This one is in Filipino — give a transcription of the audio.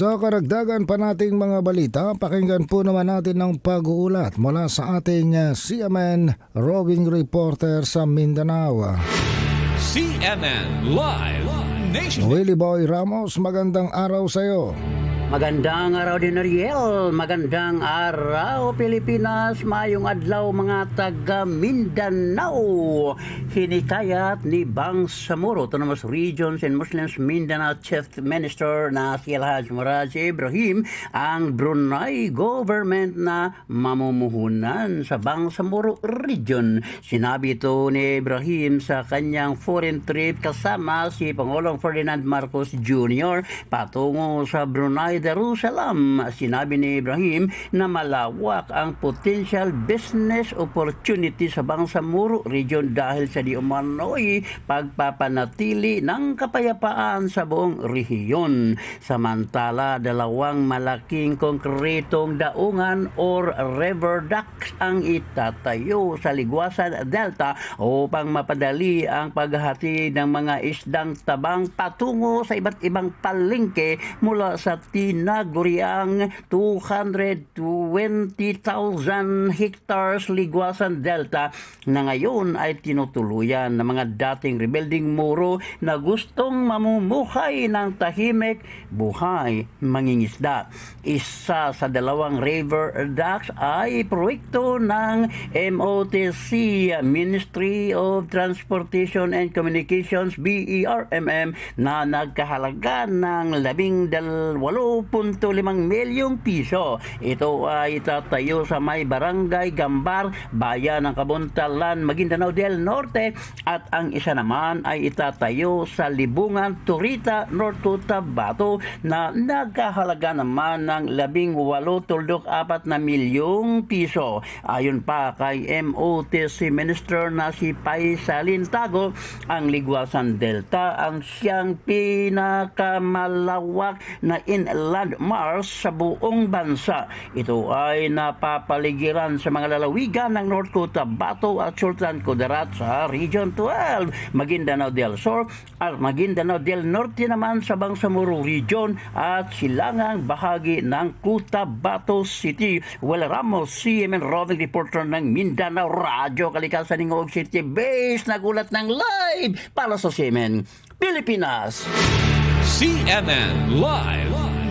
Sa karagdagan pa nating mga balita, pakinggan po naman natin ng pag-uulat mula sa ating uh, CMN roving reporter sa Mindanao. CNN Live Nation. Willie Boy Ramos, magandang araw sa iyo. Magandang araw din Ariel, magandang araw Pilipinas, mayong adlaw mga taga Mindanao. Hinikayat ni Bang Samoro, Autonomous Regions and Muslims Mindanao Chief Minister na si Alhaj Murad Ibrahim ang Brunei government na mamumuhunan sa Bang Samoro Region. Sinabi ito ni Ibrahim sa kanyang foreign trip kasama si Pangulong Ferdinand Marcos Jr. patungo sa Brunei Jerusalem. Sinabi ni Ibrahim na malawak ang potential business opportunity sa Bangsamoro region dahil sa di umano'y pagpapanatili ng kapayapaan sa buong rehiyon. Samantala, dalawang malaking konkretong daungan or river ducts ang itatayo sa Ligwasan Delta upang mapadali ang paghahati ng mga isdang tabang patungo sa iba't ibang palengke mula sa tinaguriang 220,000 hectares Ligwasan Delta na ngayon ay tinutuluyan ng mga dating rebuilding muro na gustong mamumuhay ng tahimik buhay mangingisda. Isa sa dalawang river ducts ay proyekto ng MOTC Ministry of Transportation and Communications BERMM na nagkahalaga ng labing dalawalo 8.5 milyong piso. Ito ay itatayo sa may barangay Gambar, bayan ng Kabuntalan, Maguindanao del Norte at ang isa naman ay itatayo sa Libungan, Turita, North Cotabato na nagkahalaga naman ng 18.4 na milyong piso. Ayon pa kay MOTC Minister na si Pai Salintago, ang Ligwasan Delta ang siyang pinakamalawak na inland Mars sa buong bansa. Ito ay napapaligiran sa mga lalawigan ng North Cotabato at Sultan Kudarat sa Region 12, Maguindanao del Sur at Maguindanao del Norte naman sa Bangsamoro Region at silangang bahagi ng Cotabato City. Well, Ramos, CMN roving reporter ng Mindanao Radio Kalikasan ng Ngog City Base nagulat ng live para sa CMN Pilipinas. CNN Live